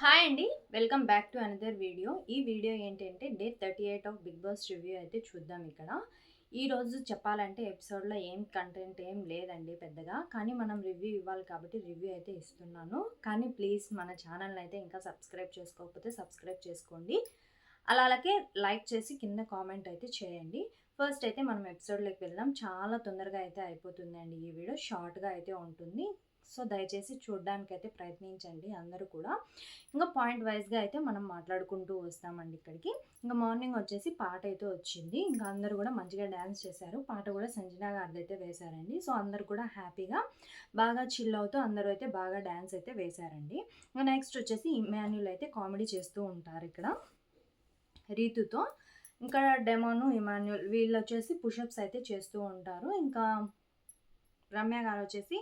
Hi అండి. Welcome back to another video. ఈ వీడియో ఏంటంటే day thirty eight of Bigg Boss review అయితే చూద్దాం ఇక్కడ. ఈరోజు చెప్పాలంటే ఎపిసోడ్లో ఏం కంటెంట్ ఏం లేదండి పెద్దగా. కానీ మనం రివ్యూ ఇవ్వాలి కాబట్టి రివ్యూ అయితే ఇస్తున్నాను. కానీ ప్లీజ్ మన ఛానల్ని అయితే ఇంకా సబ్స్క్రైబ్ చేసుకోకపోతే సబ్స్క్రైబ్ చేసుకోండి. అలా అలాగే లైక్ చేసి కింద కామెంట్ అయితే చేయండి. ఫస్ట్ అయితే మనం ఎపిసోడ్లోకి వెళ్దాం. చాలా తొందరగా అయితే అయిపోతుందండి ఈ వీడియో. షార్ట్గా అయితే ఉంటుంది. సో దయచేసి చూడడానికి అయితే ప్రయత్నించండి అందరూ కూడా. ఇంకా పాయింట్ వైజ్గా అయితే మనం మాట్లాడుకుంటూ వస్తామండి ఇక్కడికి. ఇంకా మార్నింగ్ వచ్చేసి పాట అయితే వచ్చింది. ఇంకా అందరూ కూడా మంచిగా డ్యాన్స్ చేశారు. పాట కూడా సంజనా గారిది అయితే వేశారండి. సో అందరూ కూడా హ్యాపీగా బాగా చిల్ అవుతూ అందరూ అయితే బాగా డ్యాన్స్ అయితే వేశారండి. ఇంకా నెక్స్ట్ వచ్చేసి ఇమాన్యుల్ అయితే కామెడీ చేస్తూ ఉంటారు ఇక్కడ. రీతుతో. ఇంకా డెమోను ఇమాన్యుల్ వీళ్ళు వచ్చేసి పుషప్స్ అయితే చేస్తూ ఉంటారు. ఇంకా రమ్య గారు వచ్చేసి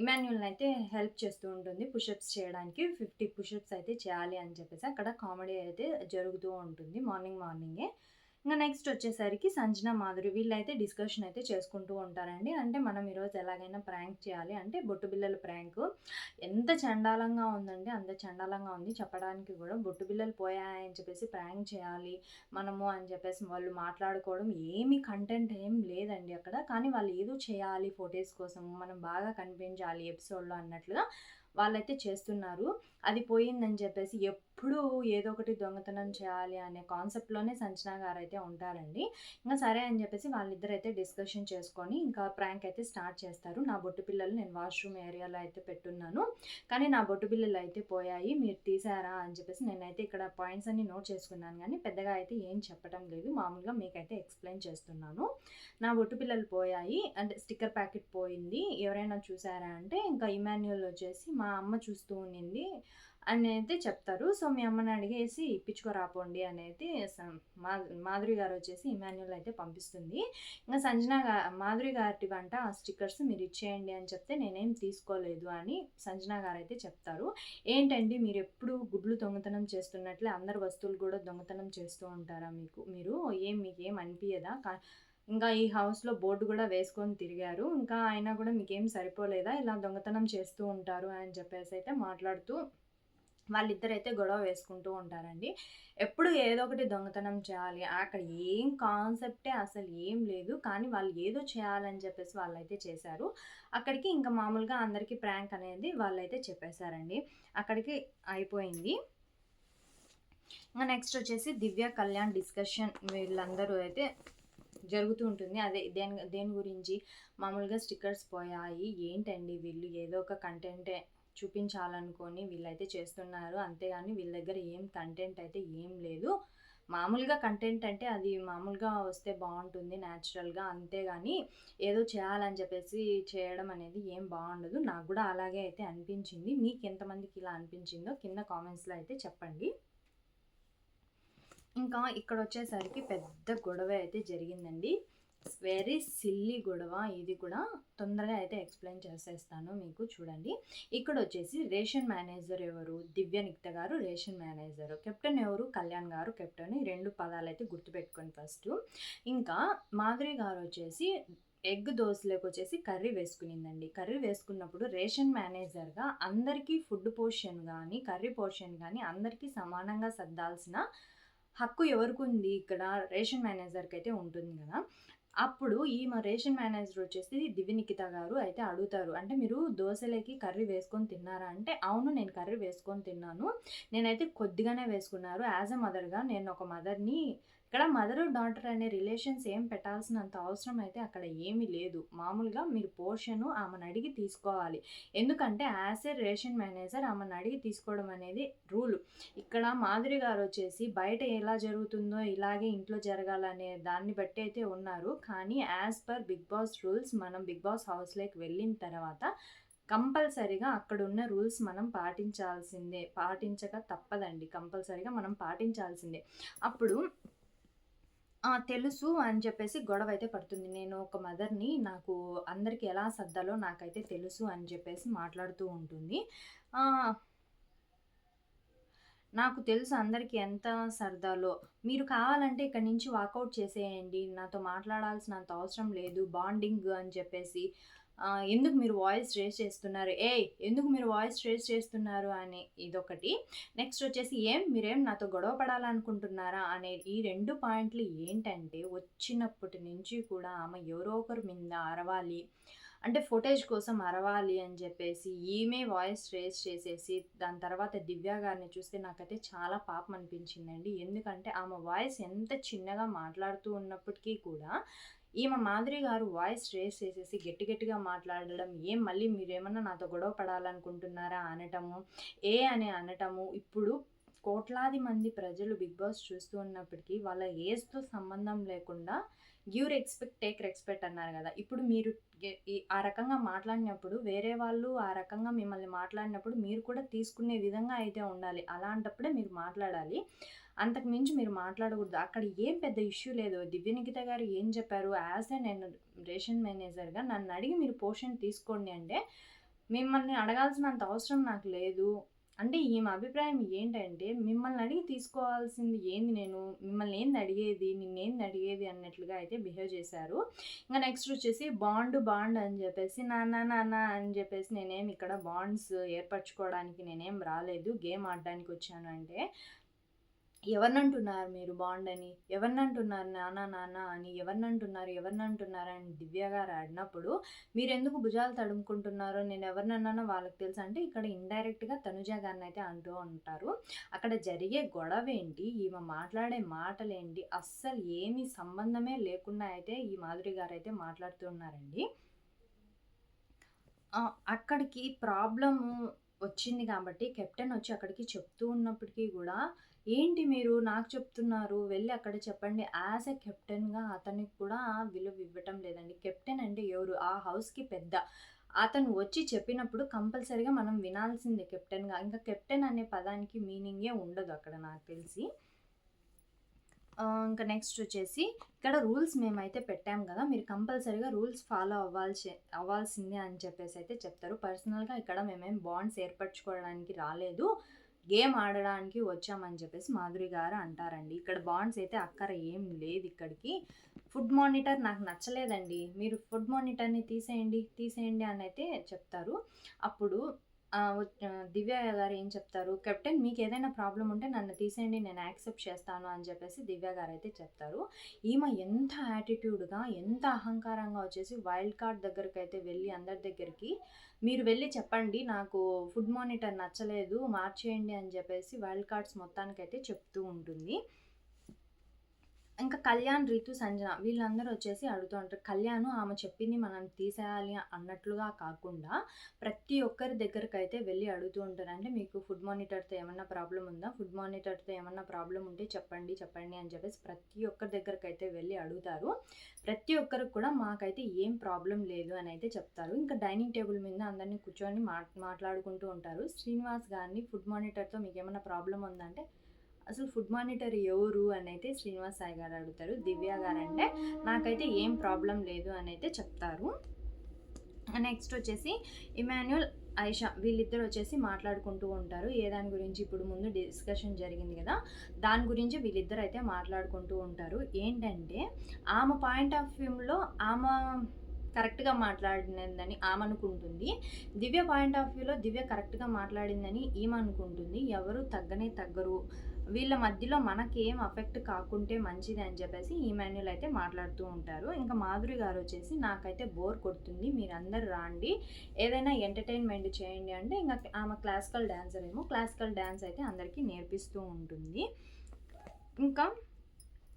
ఇమాన్యుల్ని అయితే హెల్ప్ చేస్తూ ఉంటుంది పుషప్స్ చేయడానికి. ఫిఫ్టీ పుషప్స్ అయితే చేయాలి అని చెప్పేసి అక్కడ కామెడీ అయితే జరుగుతూ ఉంటుంది మార్నింగ్ మార్నింగే. ఇంకా నెక్స్ట్ వచ్చేసరికి సంజన మాధురి. వీళ్ళైతే డిస్కషన్ అయితే చేసుకుంటూ ఉంటారండి. అంటే మనం ఈరోజు ఎలాగైనా ప్రాంక్ చేయాలి. అంటే బొట్టు బిల్లల ప్రాంక్ ఎంత చండాలంగా ఉందండి. అంత చండాలంగా ఉంది. చెప్పడానికి కూడా బొట్టు బిల్లలు పోయాయని చెప్పేసి ప్రాంక్ చేయాలి మనము అని చెప్పేసి వాళ్ళు మాట్లాడుకోవడం ఏమి కంటెంట్ ఏం లేదండి అక్కడ. కానీ వాళ్ళు ఏదో చేయాలి ఫొటోస్ కోసం మనం బాగా కనిపించాలి ఎపిసోడ్లో అన్నట్లుగా వాళ్ళైతే చేస్తున్నారు. అది పోయిందని చెప్పేసి ఎప్పుడు ఏదో ఒకటి దొంగతనం చేయాలి అనే కాన్సెప్ట్లోనే సంచనా గారు అయితే ఉంటారండి. ఇంకా సరే అని చెప్పేసి వాళ్ళిద్దరు అయితే డిస్కషన్ చేసుకొని ఇంకా ప్రాంక్ అయితే స్టార్ట్ చేస్తారు. నా బొట్టు పిల్లలు నేను వాష్రూమ్ ఏరియాలో అయితే పెట్టున్నాను. కానీ నా బొట్టు పిల్లలు అయితే పోయాయి. మీరు తీసారా అని చెప్పేసి నేనైతే ఇక్కడ పాయింట్స్ అన్ని నోట్ చేసుకున్నాను. కానీ పెద్దగా అయితే ఏం చెప్పడం లేదు. మామూలుగా మీకైతే ఎక్స్ప్లెయిన్ చేస్తున్నాను. నా బొట్టు పిల్లలు పోయాయి. అంటే స్టిక్కర్ ప్యాకెట్ పోయింది. ఎవరైనా చూసారా అంటే ఇంకా ఇమాన్యుల్ వచ్చేసి మా అమ్మ చూస్తూ ఉన్నింది అని అయితే చెప్తారు. సో మీ అమ్మని అడిగేసి ఇప్పించుకోరాపోండి అనేది మా మాధురి గారు వచ్చేసి ఇమాన్యుల్ అయితే పంపిస్తుంది. ఇంకా సంజన గా మాధురి గారి వంట ఆ స్టిక్కర్స్ మీరు ఇచ్చేయండి అని చెప్తే నేనేం తీసుకోలేదు అని సంజన గారు అయితే చెప్తారు. ఏంటండి మీరు ఎప్పుడు గుడ్లు దొంగతనం చేస్తున్నట్లే అందరు వస్తువులు కూడా దొంగతనం చేస్తూ ఉంటారా మీకు? మీరు ఏం మీకు ఏం అనిపించదా ఇంకా ఈ హౌస్లో బోర్డు కూడా వేసుకొని తిరిగారు. ఇంకా అయినా కూడా మీకేం సరిపోలేదా? ఇలా దొంగతనం చేస్తూ ఉంటారు అని చెప్పేసి అయితే మాట్లాడుతూ వాళ్ళిద్దరైతే గొడవ వేసుకుంటూ ఉంటారండి. ఎప్పుడు ఏదో ఒకటి దొంగతనం చేయాలి. అక్కడ ఏం కాన్సెప్టే అసలు ఏం లేదు. కానీ వాళ్ళు ఏదో చేయాలని చెప్పేసి వాళ్ళైతే చేశారు. అక్కడికి ఇంకా మామూలుగా అందరికీ ప్రాంక్ అనేది వాళ్ళైతే చెప్పేశారండి. అక్కడికి అయిపోయింది. ఇంకా నెక్స్ట్ వచ్చేసి దివ్య కళ్యాణ్ డిస్కషన్ వీళ్ళందరూ అయితే జరుగుతూ ఉంటుంది. అదే దేని దేని గురించి? మామూలుగా స్టిక్కర్స్ పోయాయి. ఏంటండి వీళ్ళు? ఏదో ఒక కంటెంటే చూపించాలనుకొని వీళ్ళైతే చేస్తున్నారు. అంతేగాని వీళ్ళ దగ్గర ఏం కంటెంట్ అయితే ఏం లేదు. మామూలుగా కంటెంట్ అంటే అది మామూలుగా వస్తే బాగుంటుంది న్యాచురల్గా అంతేగాని ఏదో చేయాలని చెప్పేసి చేయడం అనేది ఏం బాగుండదు. నాకు కూడా అలాగే అయితే అనిపించింది. మీకు ఎంతమందికి ఇలా అనిపించిందో కింద కామెంట్స్లో అయితే చెప్పండి. ఇంకా ఇక్కడ వచ్చేసరికి పెద్ద గొడవ అయితే జరిగిందండి. వెరీ సిల్లీ గొడవ. ఇది కూడా తొందరగా అయితే ఎక్స్ప్లెయిన్ చేసేస్తాను మీకు చూడండి. ఇక్కడ వచ్చేసి రేషన్ మేనేజర్ ఎవరు? దివ్య నిక్త గారు రేషన్ మేనేజర్. కెప్టెన్ ఎవరు? కళ్యాణ్ గారు కెప్టెన్. ఈ రెండు పదాలు అయితే గుర్తుపెట్టుకోండి ఫస్ట్. ఇంకా మాధురి గారు వచ్చేసి ఎగ్ దోశలోకి వచ్చేసి కర్రీ వేసుకునిందండి. కర్రీ వేసుకున్నప్పుడు రేషన్ మేనేజర్గా అందరికీ ఫుడ్ పోర్షన్ కానీ కర్రీ పోర్షన్ కానీ అందరికీ సమానంగా సర్దాల్సిన హక్కు ఎవరికి ఉంది? ఇక్కడ రేషన్ మేనేజర్కి అయితే ఉంటుంది కదా. అప్పుడు ఈ మా రేషన్ మేనేజర్ వచ్చేసి దివ్యనికిత గారు అయితే అడుగుతారు. అంటే మీరు దోశలకి కర్రీ వేసుకొని తిన్నారా? అంటే అవును నేను కర్రీ వేసుకొని తిన్నాను. నేనైతే కొద్దిగానే వేసుకున్నారు. యాజ్ ఎ మదర్గా నేను ఒక మదర్ని ఇక్కడ మదర్ డాటర్ అనే రిలేషన్స్ ఏం పెట్టాల్సినంత అవసరం అయితే అక్కడ ఏమీ లేదు. మామూలుగా మీరు పోర్షన్ ఆమెను అడిగి తీసుకోవాలి. ఎందుకంటే యాజ్ ఏ రేషన్ మేనేజర్ ఆమెను అడిగి తీసుకోవడం అనేది రూల్. ఇక్కడ మాధురి గారు వచ్చేసి బయట ఎలా జరుగుతుందో ఇలాగే ఇంట్లో జరగాలనే దాన్ని బట్టి అయితే ఉన్నారు. కానీ as per Bigg Boss rules మనం బిగ్ బాస్ హౌస్లోకి వెళ్ళిన తర్వాత కంపల్సరిగా అక్కడ ఉన్న రూల్స్ మనం పాటించాల్సిందే. పాటించక తప్పదండి. కంపల్సరిగా మనం పాటించాల్సిందే. అప్పుడు తెలుసు అని చెప్పేసి గొడవ అయితే పడుతుంది. నేను ఒక మదర్ని నాకు అందరికి ఎలా సర్దాలో నాకైతే తెలుసు అని చెప్పేసి మాట్లాడుతూ ఉంటుంది. నాకు తెలుసు అందరికీ ఎంత సరదాలో. మీరు కావాలంటే ఇక్కడ నుంచి వాకౌట్ చేసేయండి. నాతో మాట్లాడాల్సినంత అవసరం లేదు. బాండింగ్ అని చెప్పేసి ఎందుకు మీరు వాయిస్ రేస్ చేస్తున్నారు? ఏ ఎందుకు మీరు వాయిస్ రేస్ చేస్తున్నారు? అని ఇదొకటి. నెక్స్ట్ వచ్చేసి ఏం మీరేం నాతో గొడవ పడాలనుకుంటున్నారా? అనే ఈ రెండు పాయింట్లు ఏంటంటే వచ్చినప్పటి నుంచి కూడా ఆమె ఎవరో ఒకరి మీద అరవాలి. అంటే ఫుటేజ్ కోసం అరవాలి అని చెప్పేసి ఈమె వాయిస్ రేస్ చేసేసి దాని తర్వాత దివ్య గారిని చూస్తే నాకైతే చాలా పాపం అనిపించిందండి. ఎందుకంటే ఆమె వాయిస్ ఎంత చిన్నగా మాట్లాడుతూ ఉన్నప్పటికీ కూడా ఈమె మాధురి గారు వాయిస్ రేస్ చేసేసి గట్టి గట్టిగా మాట్లాడడం, ఏం మళ్ళీ మీరేమన్నా నాతో గొడవ పడాలనుకుంటున్నారా? అనటము, ఏ అని అనటము. ఇప్పుడు కోట్లాది మంది ప్రజలు 'బిగ్ బాస్' చూస్తూ ఉన్నప్పటికీ వాళ్ళ ఏజ్‌తో సంబంధం లేకుండా గివ్ రెస్పెక్ట్, టేక్ రెస్పెక్ట్ అన్నారు కదా ఇప్పుడు మీరు ఈ ఆ రకంగా మాట్లాడినప్పుడు వేరే వాళ్ళు ఆ రకంగా మిమ్మల్ని మాట్లాడినప్పుడు మీరు కూడా తీసుకునే విధంగా అయితే ఉండాలి. అలాంటప్పుడే మీరు మాట్లాడాలి. అంతకు మించి మీరు మాట్లాడకూడదు. అక్కడ ఏం పెద్ద ఇష్యూ లేదు. దివ్యనిఖిత గారు ఏం చెప్పారు? యాస్ ఎ నేను రేషన్ మేనేజర్‌గా నన్ను అడిగి మీరు పోర్షన్ తీసుకోండి అంటే, మిమ్మల్ని అడగాల్సినంత అవసరం నాకు లేదు. అంటే ఈమె అభిప్రాయం ఏంటంటే, మిమ్మల్ని అడిగి తీసుకోవాల్సింది ఏంది నేను? మిమ్మల్ని ఏంది అడిగేది? నిన్నేంది అడిగేది? అన్నట్లుగా అయితే బిహేవ్ చేశారు. ఇంకా నెక్స్ట్ వచ్చేసి బాండ్, బాండ్ అని చెప్పేసి నాన్న, నాన్న అని చెప్పేసి నేనేమి ఇక్కడ బాండ్స్ ఏర్పరచుకోవడానికి నేనేం రాలేదు. గేమ్ ఆడడానికి వచ్చాను అంటే, ఎవరినంటున్నారు మీరు బాండ్ అని? ఎవరినంటున్నారు నాన్న, నాన్న అని? ఎవరినంటున్నారు? ఎవరినంటున్నారు? అని దివ్య గారు అడినప్పుడు, మీరెందుకు భుజాలు తడుముకుంటున్నారో నేను ఎవరినన్నానో వాళ్ళకి తెలుసు అంటే, ఇక్కడ ఇండైరెక్ట్‌గా తనుజ గారినైతే అంటూ ఉంటారు. అక్కడ జరిగే గొడవేంటి? ఈమె మాట్లాడే మాటలేంటి? అస్సలు ఏమి సంబంధమే లేకుండా అయితే ఈ మాధురి గారైతే మాట్లాడుతూ ఉన్నారండి. అక్కడికి ప్రాబ్లము వచ్చింది కాబట్టి కెప్టెన్ వచ్చి అక్కడికి చెప్తూ ఉన్నప్పటికీ కూడా ఏంటి మీరు నాకు చెప్తున్నారు? వెళ్ళి అక్కడ చెప్పండి. యాస్ ఎ కెప్టెన్‌గా అతనికి కూడా విలువ ఇవ్వటం లేదండి. కెప్టెన్ అంటే ఎవరు? ఆ హౌస్‌కి పెద్ద. అతను వచ్చి చెప్పినప్పుడు కంపల్సరీగా మనం వినాల్సిందే కెప్టెన్‌గా. ఇంకా కెప్టెన్ అనే పదానికి మీనింగే ఉండదు అక్కడ నాకు తెలిసి. ఇంకా నెక్స్ట్ వచ్చేసి ఇక్కడ రూల్స్ మేమైతే పెట్టాం కదా మీరు కంపల్సరీగా రూల్స్ ఫాలో అవ్వాల్సి అవ్వాల్సిందే అని చెప్పేసి అయితే చెప్తారు. పర్సనల్‌గా ఇక్కడ మేమేం బాండ్స్ ఏర్పరచుకోవడానికి రాలేదు. గేమ్ ఆడడానికి వచ్చామని చెప్పేసి మాధురి గారు అంటారండి. ఇక్కడ బాండ్స్ అయితే అక్కర ఏం లేదు ఇక్కడికి. ఫుడ్ మానిటర్ నాకు నచ్చలేదండి. మీరు ఫుడ్ మానిటర్‌ని తీసేయండి, తీసేయండి అని అయితే చెప్తారు. అప్పుడు దివ్య గారు ఏం చెప్తారు? కెప్టెన్ మీకు ఏదైనా ప్రాబ్లం ఉంటే నన్ను తీసేయండి. నేను యాక్సెప్ట్ చేస్తాను అని చెప్పేసి దివ్య గారు అయితే చెప్తారు. ఈమె ఎంత యాటిట్యూడ్‌గా, ఎంత అహంకారంగా వచ్చేసి వైల్డ్ కార్డ్ దగ్గరకైతే వెళ్ళి అందరి దగ్గరికి మీరు వెళ్ళి చెప్పండి. నాకు ఫుడ్ మానిటర్ నచ్చలేదు. మార్చేయండి అని చెప్పేసి వైల్డ్ కార్డ్స్ మొత్తానికైతే చెప్తూ ఉంటుంది. ఇంకా కళ్యాణ్, రీతు సంజన వీళ్ళందరూ వచ్చేసి అడుగుతూ ఉంటారు. కళ్యాణ్ ఆమె చెప్పింది మనం తీసేయాలి అన్నట్లుగా కాకుండా, ప్రతి ఒక్కరి దగ్గరకైతే వెళ్ళి అడుగుతూ ఉంటారు. అంటే మీకు ఫుడ్ మానిటర్‌తో ఏమన్నా ప్రాబ్లం ఉందా? ఫుడ్ మానిటర్‌తో ఏమన్నా ప్రాబ్లం ఉంటే చెప్పండి, చెప్పండి అని చెప్పేసి ప్రతి ఒక్కరి దగ్గరకైతే వెళ్ళి అడుగుతారు. ప్రతి ఒక్కరికి కూడా మాకైతే ఏం ప్రాబ్లం లేదు అని అయితే చెప్తారు. ఇంకా డైనింగ్ టేబుల్ మీద అందరిని కూర్చొని మాట్లాడుకుంటూ ఉంటారు. శ్రీనివాస్ గారిని ఫుడ్ మానిటర్‌తో మీకు ఏమైనా ఉందా? అంటే, అసలు ఫుడ్ మానిటర్ ఎవరు? అనైతే శ్రీనివాస్ సాయి గారు అడుగుతారు. దివ్య గారు అంటే నాకైతే ఏం ప్రాబ్లం లేదు అని అయితే చెప్తారు. నెక్స్ట్ వచ్చేసి ఇమాన్యుల్, ఐషా వీళ్ళిద్దరు వచ్చేసి మాట్లాడుకుంటూ ఉంటారు. ఏ దాని గురించి ఇప్పుడు ముందు డిస్కషన్ జరిగింది కదా దాని గురించి వీళ్ళిద్దరైతే మాట్లాడుకుంటూ ఉంటారు. ఏంటంటే, ఆమె పాయింట్ ఆఫ్ వ్యూలో ఆమె కరెక్ట్‌గా మాట్లాడినదని ఆమె అనుకుంటుంది. దివ్య పాయింట్ ఆఫ్ వ్యూలో దివ్య కరెక్ట్‌గా మాట్లాడిందని ఈమె అనుకుంటుంది. ఎవరు తగ్గనే తగ్గరు. వీళ్ళ మధ్యలో మనకేం ఎఫెక్ట్ కాకుంటే మంచిది అని చెప్పేసి ఇమాన్యుల్ అయితే మాట్లాడుతూ ఉంటారు. ఇంకా మాధురి గారు వచ్చేసి నాకైతే బోర్ కొడుతుంది. మీరందరూ రాండి. ఏదైనా ఎంటర్‌టైన్‌మెంట్ చేయండి అంటే ఇంకా ఆమె క్లాసికల్ డ్యాన్సర్ ఏమో క్లాసికల్ డ్యాన్స్ అయితే అందరికీ నేర్పిస్తూ ఉంటుంది. ఇంకా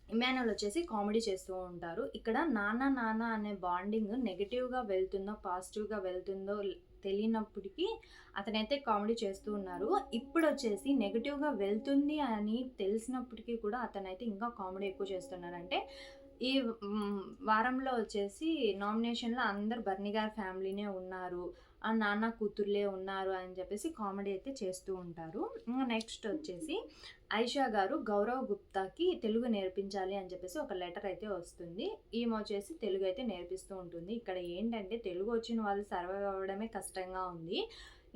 ఇమానుల్ వచ్చేసి కామెడీ చేస్తూ ఉంటారు. ఇక్కడ నాన్న, నాన్న అనే బాండింగ్ నెగిటివ్గా వెళ్తుందో, పాజిటివ్‌గా వెళ్తుందో తెలియనప్పటికీ అతనైతే కామెడీ చేస్తూ ఉన్నారు. ఇప్పుడు వచ్చేసి నెగిటివ్గా వెళ్తుంది అని తెలిసినప్పటికీ కూడా అతనైతే ఇంకా కామెడీ ఎక్కువ చేస్తున్నారు. అంటే ఈ వారంలో వచ్చేసి నామినేషన్‌లో అందరు బర్నీ గారి ఫ్యామిలీనే ఉన్నారు. ఆ నాన్న కూతుర్లే ఉన్నారు అని చెప్పేసి కామెడీ అయితే చేస్తూ ఉంటారు. నెక్స్ట్ వచ్చేసి ఐషా గారు గౌరవ్ గుప్తాకి తెలుగు నేర్పించాలి అని చెప్పేసి ఒక లెటర్ అయితే వస్తుంది. ఈమె వచ్చేసి తెలుగు అయితే నేర్పిస్తూ ఉంటుంది. ఇక్కడ ఏంటంటే తెలుగు వచ్చిన వాళ్ళు సర్వైవ్ అవ్వడమే కష్టంగా ఉంది.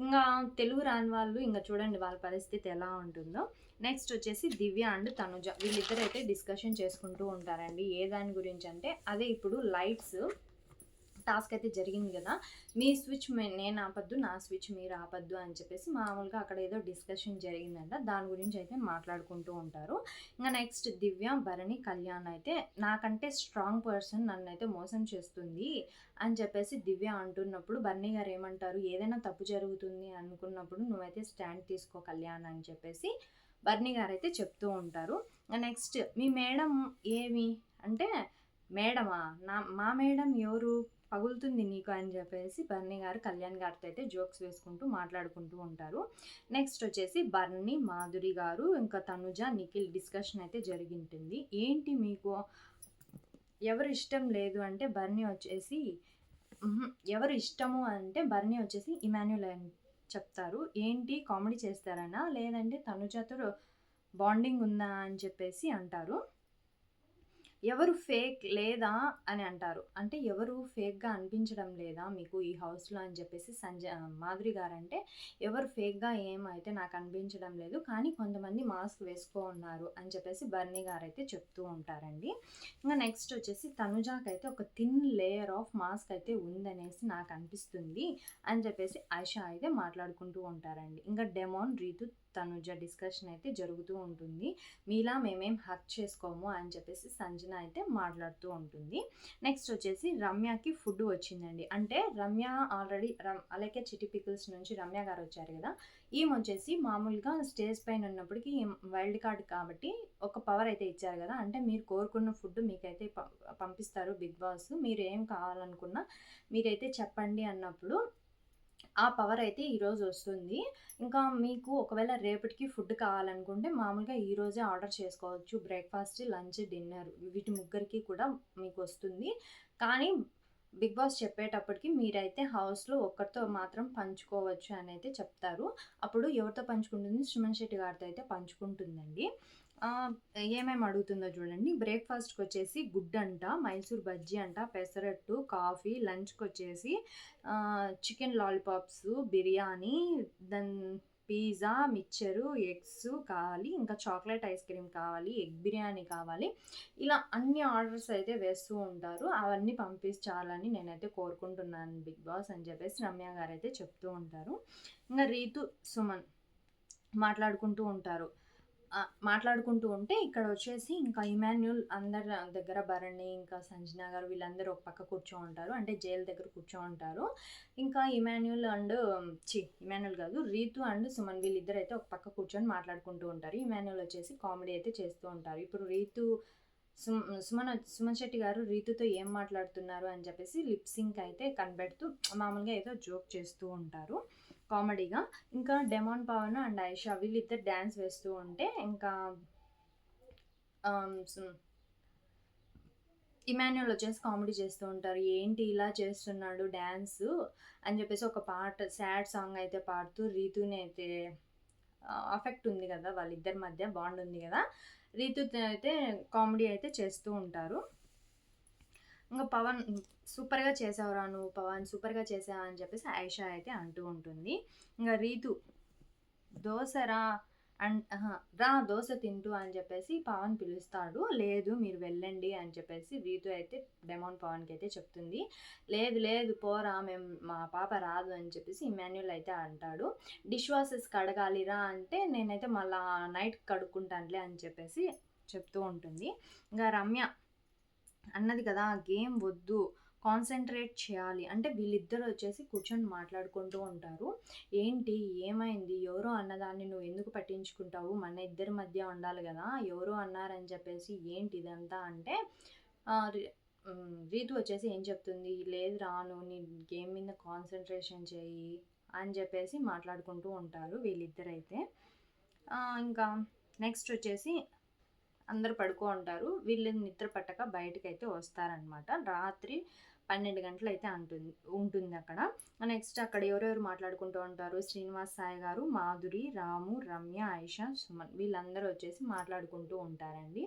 ఇంకా తెలుగు రాని వాళ్ళు ఇంకా చూడండి వాళ్ళ పరిస్థితి ఎలా ఉంటుందో. నెక్స్ట్ వచ్చేసి దివ్య అండ్ తనుజ వీళ్ళిద్దరైతే డిస్కషన్ చేసుకుంటూ ఉంటారండి. ఏ దాని గురించి అంటే అదే ఇప్పుడు లైట్స్ టాస్క్ అయితే జరిగింది కదా మీ స్విచ్ నేను ఆపద్దు నా స్విచ్ మీరు ఆపద్దు అని చెప్పేసి మామూలుగా అక్కడ ఏదో డిస్కషన్ జరిగిందంట. దాని గురించి అయితే మాట్లాడుకుంటూ ఉంటారు. ఇంకా నెక్స్ట్ దివ్య భరణి కళ్యాణ్ అయితే నాకంటే స్ట్రాంగ్ పర్సన్ నన్ను అయితే మోసం చేస్తుంది అని చెప్పేసి దివ్య అంటున్నప్పుడు భరణి గారు ఏమంటారు? ఏదైనా తప్పు జరుగుతుంది అనుకున్నప్పుడు నువ్వైతే స్టాండ్ తీసుకో కళ్యాణ్ అని చెప్పేసి బర్నీ గారు అయితే చెప్తూ ఉంటారు. నెక్స్ట్ మీ మేడం ఏమి? అంటే మేడమా? నా మా మేడం ఎవరు? పగులుతుంది నీకు అని చెప్పేసి బర్నీ గారు కళ్యాణ్ గారితో అయితే జోక్స్ వేసుకుంటూ మాట్లాడుకుంటూ ఉంటారు. నెక్స్ట్ వచ్చేసి బర్నీ మాధురి గారు ఇంకా తనుజ నిఖిల్ డిస్కషన్ అయితే జరిగింటుంది. ఏంటి మీకు? ఎవరు ఇష్టం లేదు అంటే బర్నీ వచ్చేసి ఎవరు ఇష్టము అంటే బర్నీ వచ్చేసి ఇమాన్యుల్ అని చెప్తారు. ఏంటి? కామెడీ చేస్తారనా? లేదంటే తనుజతో బాండింగ్ ఉందా అని చెప్పేసి అంటారు. ఎవరు ఫేక్ లేదా అని అంటారు. అంటే ఎవరు ఫేక్గా అనిపించడం లేదా మీకు ఈ హౌస్లో అని చెప్పేసి సంజయ్ మాధురి గారు అంటే ఎవరు ఫేక్గా ఏమైతే నాకు అనిపించడం లేదు కానీ కొంతమంది మాస్క్ వేసుకో ఉన్నారు అని చెప్పేసి బర్నీ గారు అయితే చెప్తూ ఉంటారండి. ఇంకా నెక్స్ట్ వచ్చేసి తనుజాకైతే అయితే ఒక థిన్ లేయర్ ఆఫ్ మాస్క్ అయితే ఉందనేసి నాకు అనిపిస్తుంది అని చెప్పేసి ఆయిషా అయితే మాట్లాడుకుంటూ ఉంటారండి. ఇంకా డెమోన్ రీతు తనుజ డిస్కషన్ అయితే జరుగుతూ ఉంటుంది. మీలా మేమేం హక్ చేసుకోము అని చెప్పేసి సంజన అయితే మాట్లాడుతూ ఉంటుంది. నెక్స్ట్ వచ్చేసి రమ్యకి ఫుడ్ వచ్చిందండి. అంటే రమ్య ఆల్రెడీ రమ్ అలాగే చిటి పికిల్స్ నుంచి రమ్య గారు వచ్చారు కదా. ఈమె వచ్చేసి మామూలుగా స్టేజ్ పైన ఉన్నప్పటికీ వైల్డ్ కార్డ్ కాబట్టి ఒక పవర్ అయితే ఇచ్చారు కదా. అంటే మీరు కోరుకున్న ఫుడ్ మీకైతే పంపిస్తారు బిగ్ బాస్. మీరు ఏం కావాలనుకున్నా మీరైతే చెప్పండి అన్నప్పుడు ఆ పవర్ అయితే ఈరోజు వస్తుంది. ఇంకా మీకు ఒకవేళ రేపటికి ఫుడ్ కావాలనుకుంటే మామూలుగా ఈరోజే ఆర్డర్ చేసుకోవచ్చు. బ్రేక్ఫాస్ట్ లంచ్ డిన్నర్ వీటి ముగ్గురికి కూడా మీకు వస్తుంది. కానీ బిగ్ బాస్ చెప్పేటప్పటికి మీరైతే హౌస్లో ఒక్కరితో మాత్రం పంచుకోవచ్చు అని అయితే చెప్తారు. అప్పుడు ఎవరితో పంచుకుంటుంది? సుమన్ శెట్టి గారితో అయితే పంచుకుంటుందండి. ఏమేమి అడుగుతుందో చూడండి. బ్రేక్ఫాస్ట్కి వచ్చేసి గుడ్ అంట మైసూర్ బజ్జీ అంట పెసరట్టు కాఫీ లంచ్కి వచ్చేసి chicken lollipops biryani then pizza mixture eggs కావాలి ఇంకా చాక్లెట్ ఐస్ క్రీమ్ కావాలి ఎగ్ బిర్యానీ కావాలి. ఇలా అన్ని ఆర్డర్స్ అయితే వేస్తూ ఉంటారు. అవన్నీ పంపించాలని నేనైతే కోరుకుంటున్నాను బిగ్ బాస్ అని చెప్పేసి రమ్య గారు అయితే చెప్తూ ఉంటారు. ఇంకా రీతు సుమన్ మాట్లాడుకుంటూ ఉంటారు. మాట్లాడుకుంటూ ఉంటే ఇక్కడ వచ్చేసి ఇంకా ఇమాన్యుల్ అందరి దగ్గర భరణి ఇంకా సంజన గారు వీళ్ళందరూ ఒక పక్క కూర్చో ఉంటారు అంటే జైలు దగ్గర కూర్చో ఉంటారు ఇంకా ఇమాన్యుల్ అండ్ చి ఇమాన్యుల్ కాదు రీతు అండ్ సుమన్ వీళ్ళిద్దరు అయితే ఒక పక్క కూర్చొని మాట్లాడుకుంటూ ఉంటారు. ఇమాన్యుల్ వచ్చేసి కామెడీ అయితే చేస్తూ ఉంటారు. ఇప్పుడు రీతు సుమ సుమన్ సుమన్ శెట్టి గారు రీతుతో ఏం మాట్లాడుతున్నారు అని చెప్పేసి లిప్సింగ్ అయితే కనబెడుతూ మామూలుగా ఏదో జోక్ చేస్తూ ఉంటారు. కామెడీగా. ఇంకా డెమాన్ పవన్ అండ్ ఐషా వీళ్ళిద్దరు డ్యాన్స్ వేస్తూ ఉంటే ఇంకా ఇమాన్యుల్ వచ్చేసి కామెడీ చేస్తూ ఉంటారు. ఏంటి ఇలా చేస్తున్నాడు డ్యాన్స్ అని చెప్పేసి ఒక పాట సాడ్ సాంగ్ అయితే పాడుతూ రీతుని అయితే అఫెక్ట్ ఉంది కదా వాళ్ళిద్దరి మధ్య బాండ్ ఉంది కదా. రీతు అయితే కామెడీ అయితే చేస్తూ ఉంటారు. ఇంకా పవన్ సూపర్గా చేసావురా నువ్వు పవన్ సూపర్గా చేసావా అని చెప్పేసి ఐషా అయితే అంటూ ఉంటుంది. ఇంకా రీతు దోశరా అండ్ రా దోశ తింటూ అని చెప్పేసి పవన్ పిలుస్తాడు. లేదు మీరు వెళ్ళండి అని చెప్పేసి రీతు అయితే డెమోన్ పవన్కి అయితే చెప్తుంది. లేదు లేదు పోరా మేము మా పాప రాదు అని చెప్పేసి ఇమాన్యుల్ అయితే అంటాడు. డిష్ వాషెస్ కడగాలిరా అంటే నేనైతే మళ్ళా నైట్ కడుక్కుంటానులే అని చెప్పేసి చెప్తూ ఉంటుంది. ఇంకా రమ్య అన్నది కదా గేమ్ వద్దు కాన్సన్ట్రేట్ చేయాలి. అంటే వీళ్ళిద్దరు వచ్చేసి కూర్చొని మాట్లాడుకుంటూ ఉంటారు. ఏంటి ఏమైంది ఎవరో అన్నదాన్ని నువ్వు ఎందుకు పట్టించుకుంటావు? మన ఇద్దరి మధ్య ఉండాలి కదా ఎవరో అన్నారని చెప్పేసి ఏంటి ఇదంతా అంటే రీతు వచ్చేసి ఏం చెప్తుంది? లేదు రాను నీ గేమ్ మీద కాన్సన్ట్రేషన్ చేయి అని చెప్పేసి మాట్లాడుకుంటూ ఉంటారు వీళ్ళిద్దరైతే. ఇంకా నెక్స్ట్ వచ్చేసి అందరు పడుకో ఉంటారు వీళ్ళు నిద్ర పట్టక బయటకైతే అయితే వస్తారనమాట రాత్రి పన్నెండు గంటలు అయితే అంటుంది ఉంటుంది అక్కడ నెక్స్ట్ అక్కడ ఎవరెవరు మాట్లాడుకుంటూ ఉంటారు? శ్రీనివాస్ సాయి గారు మాధురి రాము రమ్య ఐషా సుమన్ వీళ్ళందరూ వచ్చేసి మాట్లాడుకుంటూ ఉంటారండి.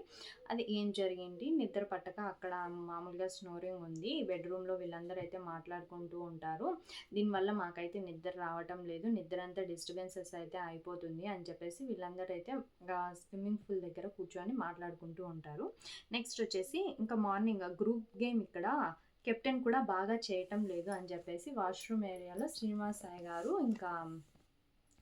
అది ఏం జరిగింది? నిద్ర పట్టక అక్కడ మామూలుగా స్నోరింగ్ ఉంది. బెడ్రూమ్లో వీళ్ళందరూ అయితే మాట్లాడుకుంటూ ఉంటారు. దీనివల్ల మాకైతే నిద్ర రావటం లేదు. నిద్ర అంతా డిస్టర్బెన్సెస్ అయితే అయిపోతుంది అని చెప్పేసి వీళ్ళందరూ అయితే స్విమ్మింగ్ పూల్ దగ్గర కూర్చొని మాట్లాడుకుంటూ ఉంటారు. నెక్స్ట్ వచ్చేసి ఇంకా మార్నింగ్ గ్రూప్ గేమ్ ఇక్కడ కెప్టెన్ కూడా బాగా చేయటం లేదు అని చెప్పేసి వాష్రూమ్ ఏరియాలో శ్రీనివాస్ సాయి గారు ఇంకా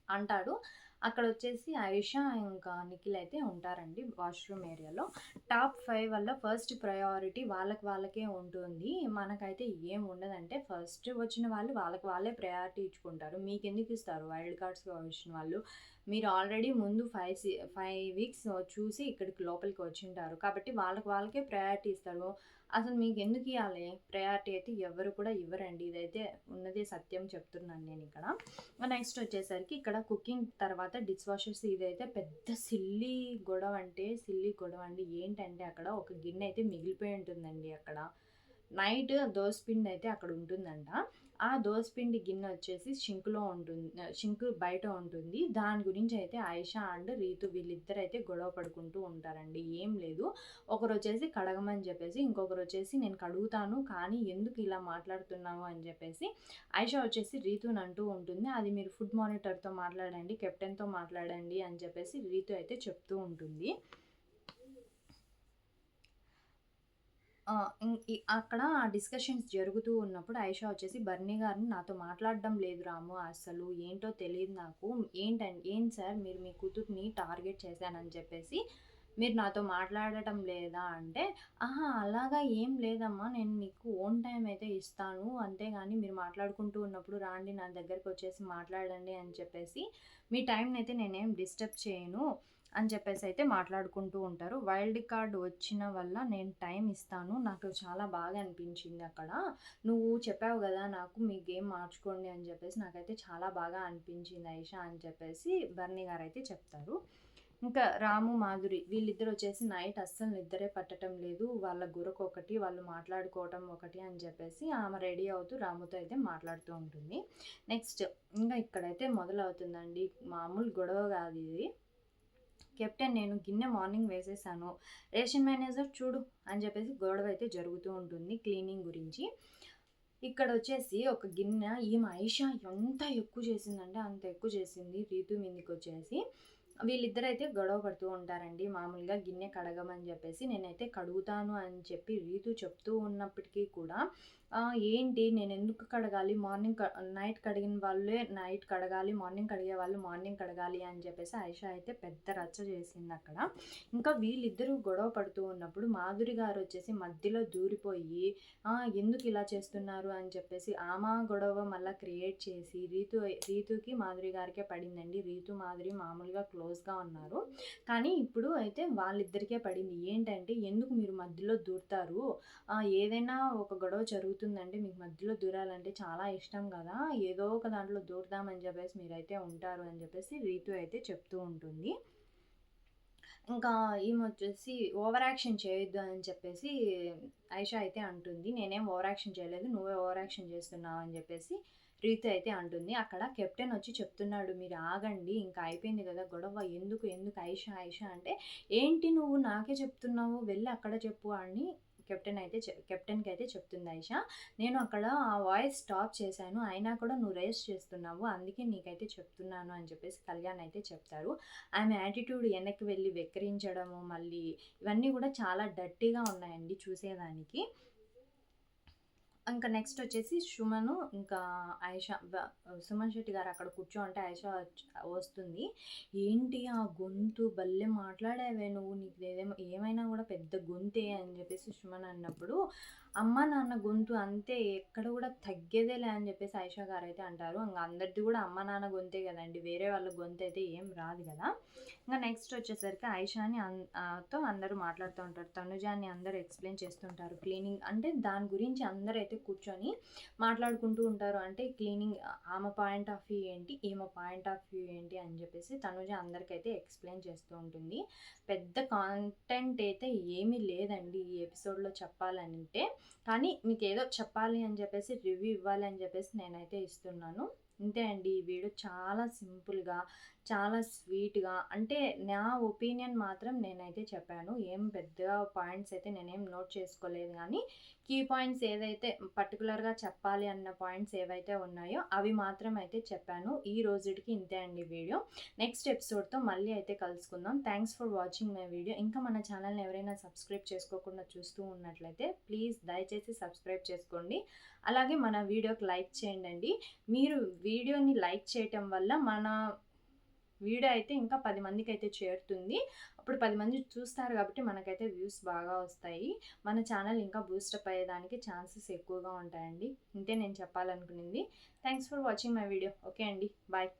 అంటాడు. అక్కడ వచ్చేసి ఆయుష ఇంకా నిఖిల్ అయితే ఉంటారండి వాష్రూమ్ ఏరియాలో. టాప్ ఫైవ్ వల్ల ఫస్ట్ ప్రయారిటీ వాళ్ళకి వాళ్ళకే ఉంటుంది. మనకైతే ఏం ఉండదంటే ఫస్ట్ వచ్చిన వాళ్ళు వాళ్ళకి వాళ్ళే ప్రయారిటీ ఇచ్చుకుంటారు. మీకు ఎందుకు ఇస్తారు? వైల్డ్ కార్డ్స్గా వచ్చిన వాళ్ళు. మీరు ఆల్రెడీ ముందు ఫైవ్ ఫైవ్ వీక్స్ చూసి ఇక్కడికి లోపలికి వచ్చింటారు. కాబట్టి వాళ్ళకి వాళ్ళకే ప్రయారిటీ ఇస్తారు. అసలు మీకు ఎందుకు ఇవ్వాలి ప్రయారిటీ అయితే ఎవరు కూడా ఇవ్వరండి. ఇదైతే ఉన్నదే సత్యం చెప్తున్నాను నేను ఇక్కడ. నెక్స్ట్ వచ్చేసరికి ఇక్కడ కుకింగ్ తర్వాత డిష్ వాషర్స్ ఇదైతే పెద్ద సిల్లీ గొడవ అంటే సిల్లీ గొడవ అండి. ఏంటంటే అక్కడ ఒక గిన్నె అయితే మిగిలిపోయి ఉంటుందండి అక్కడ. నైట్ దోసపిండి అయితే అక్కడ ఉంటుందంట. ఆ దోసపిండి గిన్నె వచ్చేసి షింకులో ఉంటుంది షింకు బయట ఉంటుంది. దాని గురించి అయితే ఆయిషా అండ్ రీతు వీళ్ళిద్దరు అయితే గొడవ పడుకుంటూ ఉంటారండి. ఏం లేదు. ఒకరు వచ్చేసి కడగమని చెప్పేసి ఇంకొకరు వచ్చేసి నేను కడుగుతాను కానీ ఎందుకు ఇలా మాట్లాడుతున్నావు అని చెప్పేసి ఆయిషా వచ్చేసి రీతుని అంటూ ఉంటుంది. అది మీరు ఫుడ్ మానిటర్తో మాట్లాడండి కెప్టెన్తో మాట్లాడండి అని చెప్పేసి రీతు అయితే చెప్తూ ఉంటుంది. అక్కడ డిస్కషన్స్ జరుగుతూ ఉన్నప్పుడు ఐషా వచ్చేసి బర్నీ గారిని నాతో మాట్లాడడం లేదు రాము అసలు ఏంటో తెలియదు నాకు. ఏంటండి ఏం సార్ మీరు మీ కూతుర్ని టార్గెట్ చేశానని చెప్పేసి మీరు నాతో మాట్లాడటం లేదా అంటే ఆహా అలాగా ఏం లేదమ్మా నేను మీకు ఓన్ టైం అయితే ఇస్తాను అంతేగాని మీరు మాట్లాడుకుంటూ ఉన్నప్పుడు రాండి నా దగ్గరకు వచ్చేసి మాట్లాడండి అని చెప్పేసి మీ టైంని అయితే నేనేం డిస్టర్బ్ చేయను అని చెప్పేసి అయితే మాట్లాడుకుంటూ ఉంటారు. వైల్డ్ కార్డ్ వచ్చిన వల్ల నేను టైం ఇస్తాను నాకు చాలా బాగా అనిపించింది అక్కడ. నువ్వు చెప్పావు కదా నాకు మీ గేమ్ మార్చుకోండి అని చెప్పేసి నాకైతే చాలా బాగా అనిపించింది ఐషా అని చెప్పేసి బర్నీ గారు అయితే చెప్తారు. ఇంకా రాము మాధురి వీళ్ళిద్దరు వచ్చేసి నైట్ అస్సలు నిద్రే పట్టడం లేదు. వాళ్ళ గురకు ఒకటి వాళ్ళు మాట్లాడుకోవటం ఒకటి అని చెప్పేసి ఆమె రెడీ అవుతూ రాముతో అయితే మాట్లాడుతూ ఉంటుంది. నెక్స్ట్ ఇంకా ఇక్కడైతే మొదలవుతుందండి. మామూలు గొడవ కాదు ఇది. కెప్టెన్ నేను గిన్నె మార్నింగ్ వేసేసాను. రేషన్ మేనేజర్ చూడు అని చెప్పేసి గొడవ అయితే జరుగుతూ ఉంటుంది క్లీనింగ్ గురించి. ఇక్కడ వచ్చేసి ఒక గిన్నె ఈమె ఐషా ఎంత ఎక్కువ చేసిందంటే అంత ఎక్కువ చేసింది. రీతు మీదకి వచ్చేసి వీళ్ళిద్దరైతే గొడవ పడుతూ ఉంటారండి. మామూలుగా గిన్నె కడగమని చెప్పేసి నేనైతే కడుగుతాను అని చెప్పి రీతు చెప్తూ ఉన్నప్పటికీ కూడా ఏంటి? నేను ఎందుకు కడగాలి? మార్నింగ్ నైట్ కడిగిన వాళ్ళే నైట్ కడగాలి మార్నింగ్ కడిగే వాళ్ళు మార్నింగ్ కడగాలి అని చెప్పేసి ఐషా అయితే పెద్ద రచ్చ చేసింది అక్కడ. ఇంకా వీళ్ళిద్దరూ గొడవ పడుతూ ఉన్నప్పుడు మాధురి గారు వచ్చేసి మధ్యలో దూరిపోయి ఎందుకు ఇలా చేస్తున్నారు? అని చెప్పేసి ఆమా గొడవ మళ్ళీ క్రియేట్ చేసి రీతు రీతుకి మాధురి గారికే పడిందండి. రీతు మాధురి మామూలుగా క్లోజ్ క్లోజ్గా ఉన్నారు. కానీ ఇప్పుడు అయితే వాళ్ళిద్దరికే పడింది. ఏంటంటే ఎందుకు మీరు మధ్యలో దూరుతారు? ఏదైనా ఒక గొడవ జరుగుతుందంటే మీకు మధ్యలో దూరాలంటే చాలా ఇష్టం కదా. ఏదో ఒక దాంట్లో దూరదామని చెప్పేసి మీరైతే ఉంటారు అని చెప్పేసి రీతు అయితే చెప్తూ ఉంటుంది. ఇంకా ఈమె వచ్చేసి ఓవర్ యాక్షన్ చేయొద్దు అని చెప్పేసి ఐషా అయితే అంటుంది. నేనేం ఓవర్ యాక్షన్ చేయలేదు. నువ్వే ఓవర్ యాక్షన్ చేస్తున్నావు అని చెప్పేసి ప్రీతి అయితే అంటుంది. అక్కడ కెప్టెన్ వచ్చి చెప్తున్నాడు మీరు ఆగండి ఇంకా అయిపోయింది కదా గొడవ ఎందుకు ఎందుకు ఐష ఐష అంటే ఏంటి నువ్వు నాకే చెప్తున్నావు? వెళ్ళి అక్కడ చెప్పు అని కెప్టెన్ అయితే కెప్టెన్కి అయితే చెప్తుంది ఐషా నేను అక్కడ ఆ వాయిస్ స్టాప్ చేశాను అయినా కూడా నువ్వు రేస్ చేస్తున్నావు అందుకే నీకైతే చెప్తున్నాను అని చెప్పేసి కళ్యాణ్ అయితే చెప్తారు. ఆమె యాటిట్యూడ్ వెనక్కి వెళ్ళి వెక్కిరించడము మళ్ళీ ఇవన్నీ కూడా చాలా డర్టీగా ఉన్నాయండి చూసేదానికి. ఇంకా నెక్స్ట్ వచ్చేసి సుమను ఇంకా ఆయిషా సుమన్ శెట్టి గారు అక్కడ కూర్చోంటే ఆయిషా వస్తుంది. ఏంటి ఆ గొంతు? భలే మాట్లాడావే నువ్వు. నీకు ఏదేమో ఏమైనా కూడా పెద్ద గొంతే అని చెప్పేసి సుమన్ అన్నప్పుడు అమ్మ నాన్న గొంతు అంతే ఎక్కడ కూడా తగ్గేదేలే అని చెప్పేసి ఐషా గారు అయితే అంటారు. ఇంకా అందరిది కూడా అమ్మ నాన్న గొంతే కదండి వేరే వాళ్ళ గొంతు అయితే ఏం రాదు కదా. ఇంకా నెక్స్ట్ వచ్చేసరికి ఆయిషాని తో అందరూ మాట్లాడుతూ ఉంటారు. తనుజాని అందరూ ఎక్స్ప్లెయిన్ చేస్తుంటారు క్లీనింగ్ అంటే దాని గురించి అందరూ అయితే కూర్చొని మాట్లాడుకుంటూ ఉంటారు. అంటే క్లీనింగ్ ఆమె పాయింట్ ఆఫ్ వ్యూ ఏంటి ఈమె పాయింట్ ఆఫ్ వ్యూ ఏంటి అని చెప్పేసి తనుజ అందరికైతే ఎక్స్ప్లెయిన్ చేస్తూ ఉంటుంది. పెద్ద కాంటెంట్ అయితే ఏమీ లేదండి ఈ ఎపిసోడ్లో చెప్పాలంటే. కానీ మీకు ఏదో చెప్పాలి అని చెప్పేసి రివ్యూ ఇవ్వాలి అని చెప్పేసి నేనైతే ఇస్తున్నాను. ఇంతే అండి ఈ వీడియో చాలా సింపుల్గా చాలా స్వీట్‌గా అంటే నా ఒపీనియన్ మాత్రం నేనైతే చెప్పాను. ఏం పెద్దగా పాయింట్స్ అయితే నేనేం నోట్ చేసుకోలేదు కానీ కీ పాయింట్స్ ఏదైతే పర్టిక్యులర్‌గా చెప్పాలి అన్న పాయింట్స్ ఏవైతే ఉన్నాయో అవి మాత్రం అయితే చెప్పాను. ఈ రోజుటికి ఇంతే అండి వీడియో. నెక్స్ట్ ఎపిసోడ్‌తో మళ్ళీ అయితే కలుసుకుందాం. Thanks for watching my video. ఇంకా మన ఛానల్‌ని ఎవరైనా సబ్స్క్రైబ్ చేసుకోకుండా చూస్తూ ఉన్నట్లయితే ప్లీజ్ దయచేసి సబ్స్క్రైబ్ చేసుకోండి. అలాగే మన వీడియోకి లైక్ చేయండండి. మీరు వీడియోని లైక్ చేయటం వల్ల మన వీడియో అయితే ఇంకా 10 మందికైతే చేరుతుంది. అప్పుడు పది మంది చూస్తారు కాబట్టి మనకైతే వ్యూస్ బాగా వస్తాయి. మన ఛానల్ ఇంకా బూస్టప్ అయ్యేదానికి ఛాన్సెస్ ఎక్కువగా ఉంటాయండి. ఇంతే నేను చెప్పాలనుకునింది. Thanks for watching my video. Okay అండి. బాయ్.